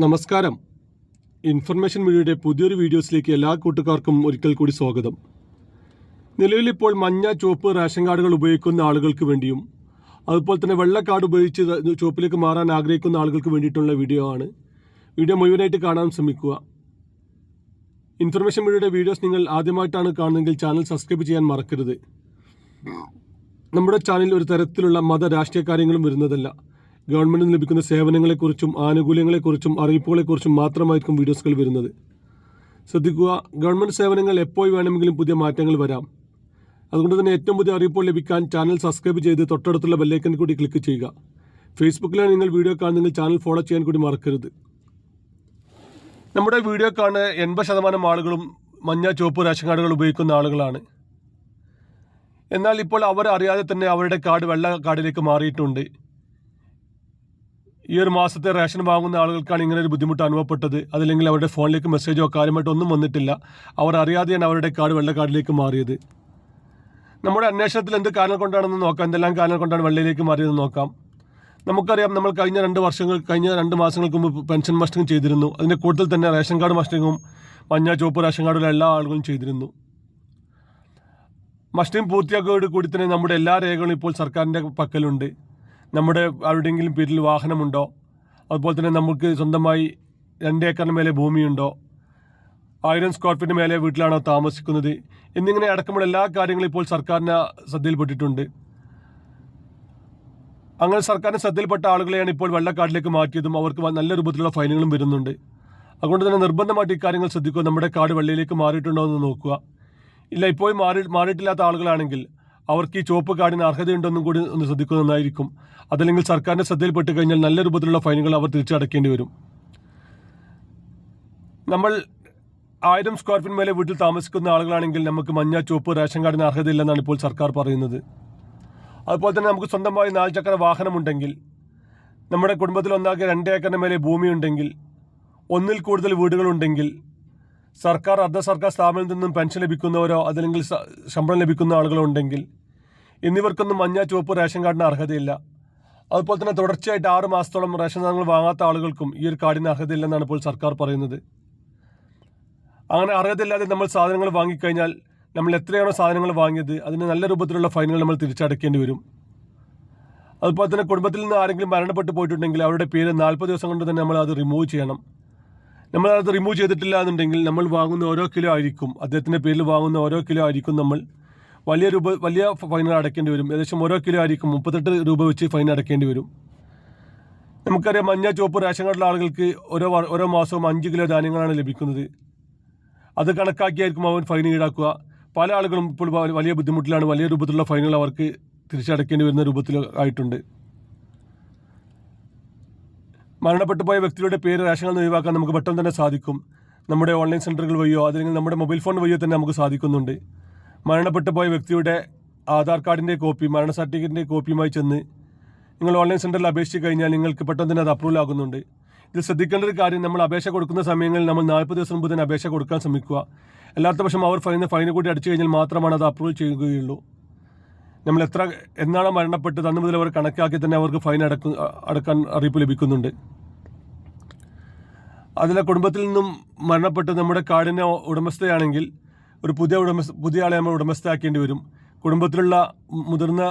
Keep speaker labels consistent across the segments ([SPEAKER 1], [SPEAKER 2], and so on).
[SPEAKER 1] നമസ്കാരം. ഇൻഫർമേഷൻ മീഡിയയുടെ പുതിയൊരു വീഡിയോസിലേക്ക് എല്ലാ കൂട്ടുകാർക്കും ഒരിക്കൽ കൂടി സ്വാഗതം. നിലവിലിപ്പോൾ മഞ്ഞ ചുവപ്പ് റേഷൻ കാർഡുകൾ ഉപയോഗിക്കുന്ന ആളുകൾക്ക് വേണ്ടിയും അതുപോലെ തന്നെ വെള്ള കാർഡ് ഉപയോഗിച്ച് ചുവപ്പിലേക്ക് മാറാൻ ആഗ്രഹിക്കുന്ന ആളുകൾക്ക് വേണ്ടിയിട്ടുള്ള വീഡിയോ ആണ്. വീഡിയോ മുഴുവനായിട്ട് കാണാൻ ശ്രമിക്കുക. ഇൻഫർമേഷൻ മീഡിയയുടെ വീഡിയോസ് നിങ്ങൾ ആദ്യമായിട്ടാണ് കാണുന്നതെങ്കിൽ ചാനൽ സബ്സ്ക്രൈബ് ചെയ്യാൻ മറക്കരുത്. നമ്മുടെ ചാനലിൽ ഒരു തരത്തിലുള്ള മത രാഷ്ട്രീയ കാര്യങ്ങളും വരുന്നതല്ല. ഗവൺമെന്റിൽ നിന്ന് ലഭിക്കുന്ന സേവനങ്ങളെക്കുറിച്ചും ആനുകൂല്യങ്ങളെക്കുറിച്ചും അറിയിപ്പുകളെക്കുറിച്ചും മാത്രമായിരിക്കും വീഡിയോസുകൾ വരുന്നത്. ശ്രദ്ധിക്കുക ഗവൺമെന്റ് സേവനങ്ങൾ എപ്പോൾ വേണമെങ്കിലും പുതിയ മാറ്റങ്ങൾ വരാം. അതുകൊണ്ട് തന്നെ ഏറ്റവും പുതിയ അറിയിപ്പുകൾ ലഭിക്കാൻ ചാനൽ സബ്സ്ക്രൈബ് ചെയ്ത് തൊട്ടടുത്തുള്ള ബെല്ലൈക്കൻ കൂടി ക്ലിക്ക് ചെയ്യുക. ഫേസ്ബുക്കിലാണ് നിങ്ങൾ വീഡിയോ കാണുന്നെങ്കിൽ ചാനൽ ഫോളോ ചെയ്യാൻ കൂടി മറക്കരുത്. നമ്മുടെ വീഡിയോ കാണുന്ന എൺപത് ശതമാനം ആളുകളും മഞ്ഞ ചുവപ്പ് റേഷൻ കാർഡുകൾ ഉപയോഗിക്കുന്ന ആളുകളാണ്. എന്നാൽ ഇപ്പോൾ അവർ അറിയാതെ തന്നെ അവരുടെ കാർഡ് വെള്ള കാർഡിലേക്ക് മാറിയിട്ടുണ്ട്. ഈ ഒരു മാസത്തെ റേഷൻ വാങ്ങുന്ന ആളുകൾക്കാണ് ഇങ്ങനെ ഒരു ബുദ്ധിമുട്ട് അനുഭവപ്പെട്ടത്. അതല്ലെങ്കിൽ അവരുടെ ഫോണിലേക്ക് മെസ്സേജോ കാര്യമായിട്ടോ ഒന്നും വന്നിട്ടില്ല. അവർ അറിയാതെയാണ് അവരുടെ കാർഡ് വെള്ള കാർഡിലേക്ക് മാറിയത്. നമ്മുടെ അന്വേഷണത്തിൽ എന്ത് കാരണം കൊണ്ടാണെന്ന് നോക്കാം. എന്തെല്ലാം കാരണം കൊണ്ടാണ് വെള്ളയിലേക്ക് മാറിയതെന്ന് നോക്കാം. നമുക്കറിയാം നമ്മൾ കഴിഞ്ഞ രണ്ട് വർഷങ്ങൾ കഴിഞ്ഞ രണ്ട് മാസങ്ങൾക്ക് മുമ്പ് പെൻഷൻ മസ്റ്റിംഗ് ചെയ്തിരുന്നു. അതിന്റെ കൂടുതൽ തന്നെ റേഷൻ കാർഡ് മസ്റ്റിങ്ങും മഞ്ഞ ചുവപ്പ് റേഷൻ കാർഡുള്ള എല്ലാ ആളുകളും ചെയ്തിരുന്നു. മസ്റ്റിംഗ് പൂർത്തിയാക്കിയോട് കൂടി തന്നെ നമ്മുടെ എല്ലാ രേഖകളും ഇപ്പോൾ സർക്കാരിന്റെ പക്കലുണ്ട്. നമ്മുടെ ആരുടെയെങ്കിലും പേരിൽ വാഹനമുണ്ടോ? അതുപോലെ തന്നെ നമുക്ക് സ്വന്തമായി രണ്ട് ഏക്കറിന് മേലെ ഭൂമിയുണ്ടോ? ആയിരം സ്ക്വയർ ഫീറ്റിന് മേലെ വീട്ടിലാണോ താമസിക്കുന്നത്? എന്നിങ്ങനെ അടക്കമുള്ള എല്ലാ കാര്യങ്ങളും ഇപ്പോൾ സർക്കാരിന് ശ്രദ്ധയിൽപ്പെട്ടിട്ടുണ്ട്. അങ്ങനെ സർക്കാരിന് ശ്രദ്ധയിൽപ്പെട്ട ആളുകളെയാണ് ഇപ്പോൾ വെള്ളക്കാട്ടിലേക്ക് മാറ്റിയതും അവർക്ക് നല്ല രൂപത്തിലുള്ള ഫൈനുകളും വരുന്നുണ്ട്. അതുകൊണ്ട് തന്നെ നിർബന്ധമായിട്ട് ഇക്കാര്യങ്ങൾ ശ്രദ്ധിക്കുക. നമ്മുടെ കാട് വെള്ളയിലേക്ക് മാറിയിട്ടുണ്ടോ എന്ന് നോക്കുക. ഇല്ല ഇപ്പോൾ മാറി മാറിയിട്ടില്ലാത്ത ആളുകളാണെങ്കിൽ അവർക്ക് ഈ ചുവപ്പ് കാർഡിന് അർഹതയുണ്ടെന്നും കൂടി ഒന്ന് ശ്രദ്ധിക്കുന്നതായിരിക്കും അതല്ലെങ്കിൽ സർക്കാരിന്റെ ശ്രദ്ധയിൽപ്പെട്ട് കഴിഞ്ഞാൽ നല്ല രൂപത്തിലുള്ള ഫൈനുകൾ അവർ തിരിച്ചടക്കേണ്ടി വരും. നമ്മൾ ആയിരം സ്ക്വയർ ഫീറ്റ് മേലെ വീട്ടിൽ താമസിക്കുന്ന ആളുകളാണെങ്കിൽ നമുക്ക് മഞ്ഞ ചുവപ്പ് റേഷൻ കാർഡിന് അർഹതയില്ലെന്നാണ് ഇപ്പോൾ സർക്കാർ പറയുന്നത്. അതുപോലെ തന്നെ നമുക്ക് സ്വന്തമായി നാല് ചക്ര വാഹനമുണ്ടെങ്കിൽ നമ്മുടെ കുടുംബത്തിൽ ഒന്നാകെ രണ്ട് ഏക്കറിന് മേലെ ഭൂമിയുണ്ടെങ്കിൽ ഒന്നിൽ കൂടുതൽ വീടുകളുണ്ടെങ്കിൽ സർക്കാർ അർദ്ധ സർക്കാർ സ്ഥാപനത്തിൽ നിന്നും പെൻഷൻ ലഭിക്കുന്നവരോ അതല്ലെങ്കിൽ ശമ്പളം ലഭിക്കുന്ന ആളുകളോ ഉണ്ടെങ്കിൽ എന്നിവർക്കൊന്നും മഞ്ഞ ചുവപ്പ് റേഷൻ കാർഡിന് അർഹതയില്ല. അതുപോലെ തന്നെ തുടർച്ചയായിട്ട് ആറ് മാസത്തോളം റേഷൻ സാധനങ്ങൾ വാങ്ങാത്ത ആളുകൾക്കും ഈ ഒരു കാർഡിന് അർഹതയില്ലെന്നാണ് ഇപ്പോൾ സർക്കാർ പറയുന്നത്. അങ്ങനെ അർഹതയില്ലാതെ നമ്മൾ സാധനങ്ങൾ വാങ്ങിക്കഴിഞ്ഞാൽ നമ്മൾ എത്രയാണോ സാധനങ്ങൾ വാങ്ങിയത് അതിന് നല്ല രൂപത്തിലുള്ള ഫൈനുകൾ നമ്മൾ തിരിച്ചടക്കേണ്ടി വരും. അതുപോലെ തന്നെ കുടുംബത്തിൽ നിന്ന് ആരെങ്കിലും മരണപ്പെട്ടു പോയിട്ടുണ്ടെങ്കിൽ അവരുടെ പേര് നാൽപ്പത് ദിവസം കൊണ്ട് തന്നെ നമ്മൾ അത് റിമൂവ് ചെയ്യണം. നമ്മൾ അത് റിമൂവ് ചെയ്തിട്ടില്ല എന്നുണ്ടെങ്കിൽ നമ്മൾ വാങ്ങുന്ന ഓരോ കിലോ ആയിരിക്കും. അദ്ദേഹത്തിന്റെ പേരിൽ വാങ്ങുന്ന ഓരോ കിലോ ആയിരിക്കും നമ്മൾ വലിയ രൂപ വലിയ ഫൈൻ അടയ്ക്കേണ്ടി വരും. ഏകദേശം ഓരോ കിലോ ആയിരിക്കും മുപ്പത്തെട്ട് രൂപ വെച്ച് ഫൈൻ അടയ്ക്കേണ്ടി വരും. നമുക്കറിയാം മഞ്ഞ ചുവപ്പ് റേഷൻ കാർഡിലുള്ള ആളുകൾക്ക് ഓരോ ഓരോ മാസവും അഞ്ച് കിലോ ധാന്യങ്ങളാണ് ലഭിക്കുന്നത്. അത് കണക്കാക്കിയായിരിക്കും അവൻ ഫൈൻ ഈടാക്കുക. പല ആളുകളും ഇപ്പോൾ വലിയ ബുദ്ധിമുട്ടിലാണ് വലിയ രൂപത്തിലുള്ള ഫൈനുകൾ അവർക്ക് തിരിച്ചടക്കേണ്ടി വരുന്ന രൂപത്തിൽ ആയിട്ടുണ്ട് മരണപ്പെട്ടു പോയ വ്യക്തിയുടെ പേര് റേഷനിൽ നിന്ന് ഒഴിവാക്കാൻ നമുക്ക് പെട്ടെന്ന് തന്നെ സാധിക്കും. നമ്മുടെ ഓൺലൈൻ സെന്ററുകൾ വഴിയോ അല്ലെങ്കിൽ നമ്മുടെ മൊബൈൽ ഫോൺ വഴിയോ തന്നെ നമുക്ക് സാധിക്കുന്നുണ്ട്. മരണപ്പെട്ടു പോയ വ്യക്തിയുടെ ആധാർ കാർഡിന്റെ കോപ്പി മരണ സർട്ടിഫിക്കറ്റിന്റെ കോപ്പിയുമായി ചെന്ന് നിങ്ങൾ ഓൺലൈൻ സെന്ററിൽ അപേക്ഷിച്ച് കഴിഞ്ഞാൽ നിങ്ങൾക്ക് പെട്ടെന്ന് തന്നെ അത് അപ്രൂവൽ ആകുന്നുണ്ട്. ഇതിൽ ശ്രദ്ധിക്കേണ്ട ഒരു കാര്യം നമ്മൾ അപേക്ഷ കൊടുക്കുന്ന സമയങ്ങളിൽ നമ്മൾ നാൽപ്പത് ദിവസം മുമ്പ് തന്നെ അപേക്ഷ കൊടുക്കാൻ ശ്രമിക്കുക. അല്ലാത്ത പക്ഷം അവർ ഫൈന ഫൈൻ കൂടി അടിച്ചു കഴിഞ്ഞാൽ മാത്രമാണ് അത് അപ്രൂവൽ ചെയ്യുകയുള്ളൂ. നമ്മൾ എത്ര എന്നാണോ മരണപ്പെട്ടത് അന്ന് മുതൽ അവർ കണക്കാക്കി തന്നെ അവർക്ക് ഫൈൻ അടക്കും അടക്കാൻ അറിയിപ്പ് ലഭിക്കുന്നുണ്ട്. അതിലെ കുടുംബത്തിൽ നിന്നും മരണപ്പെട്ട് നമ്മുടെ കാടിന്റെ ഉടമസ്ഥയാണെങ്കിൽ ഒരു പുതിയ ഉടമസ്ഥ പുതിയ ആളെ നമ്മൾ ഉടമസ്ഥയാക്കേണ്ടി വരും. കുടുംബത്തിലുള്ള മുതിർന്ന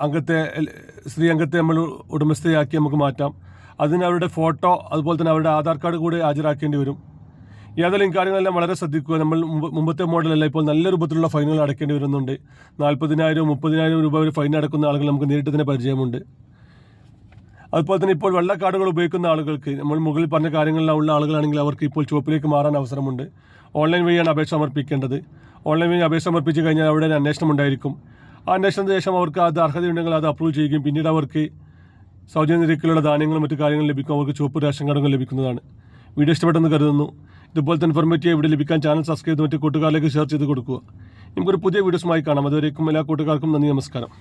[SPEAKER 1] അംഗത്തെ സ്ത്രീ അംഗത്തെ നമ്മൾ ഉടമസ്ഥയാക്കി നമുക്ക് മാറ്റാം. അതിന് അവരുടെ ഫോട്ടോ അതുപോലെ തന്നെ അവരുടെ ആധാർ കാർഡ് കൂടി ഹാജരാക്കേണ്ടി വരും. ഏതെങ്കിലും കാര്യങ്ങളെല്ലാം വളരെ ശ്രദ്ധിക്കുക. നമ്മൾ മുമ്പത്തെ മോഡലല്ല ഇപ്പോൾ നല്ല രൂപത്തിലുള്ള ഫൈനുകൾ അടയ്ക്കേണ്ടി വരുന്നുണ്ട്. നാൽപ്പതിനായിരം മുപ്പതിനായിരം രൂപ ഒരു ഫൈൻ അടക്കുന്ന ആളുകൾ നമുക്ക് നേരിട്ട് തന്നെ പരിചയമുണ്ട്. അതുപോലെ തന്നെ ഇപ്പോൾ വെള്ള കാർഡുകൾ ഉപയോഗിക്കുന്ന ആളുകൾക്ക് നമ്മൾ മുകളിൽ പറഞ്ഞ കാര്യങ്ങളിലുള്ള ആളുകളാണെങ്കിൽ അവർക്ക് ഇപ്പോൾ ചുവപ്പിലേക്ക് മാറാൻ അവസരമുണ്ട്. ഓൺലൈൻ വഴിയാണ് അപേക്ഷ സമർപ്പിക്കേണ്ടത്. ഓൺലൈൻ വഴി അപേക്ഷ സമർപ്പിച്ച് കഴിഞ്ഞാൽ അവിടെ ഒരു അന്വേഷണം ഉണ്ടായിരിക്കും. ആ അന്വേഷണത്തിന് ശേഷം അവർക്ക് അത് അർഹതയുണ്ടെങ്കിൽ അത് അപ്രൂവ് ചെയ്യുകയും പിന്നീട് അവർക്ക് സൗജന്യ നിരക്കിലുള്ള ധാന്യങ്ങളും മറ്റു കാര്യങ്ങളും ലഭിക്കും. അവർക്ക് ചുവപ്പ് റേഷൻ കാർഡുകൾ ലഭിക്കുന്നതാണ്. വീഡിയോ ഇഷ്ടപ്പെട്ടെന്ന് കരുതുന്നു. ഇതുപോലത്തെ ഇൻഫോർമേറ്റീവ് ഇവിടെ ലഭിക്കാൻ ചാനൽ സബ്സ്ക്രൈബ് ചെയ്ത് മറ്റു കൂട്ടുകാരിലേക്ക് ഷെയർ ചെയ്ത് കൊടുക്കുക. നമുക്കൊരു പുതിയ വീഡിയോസുമായി കാണാം. അതുവരേക്കും എല്ലാ കൂട്ടുകാർക്കും നന്ദി നമസ്കാരം.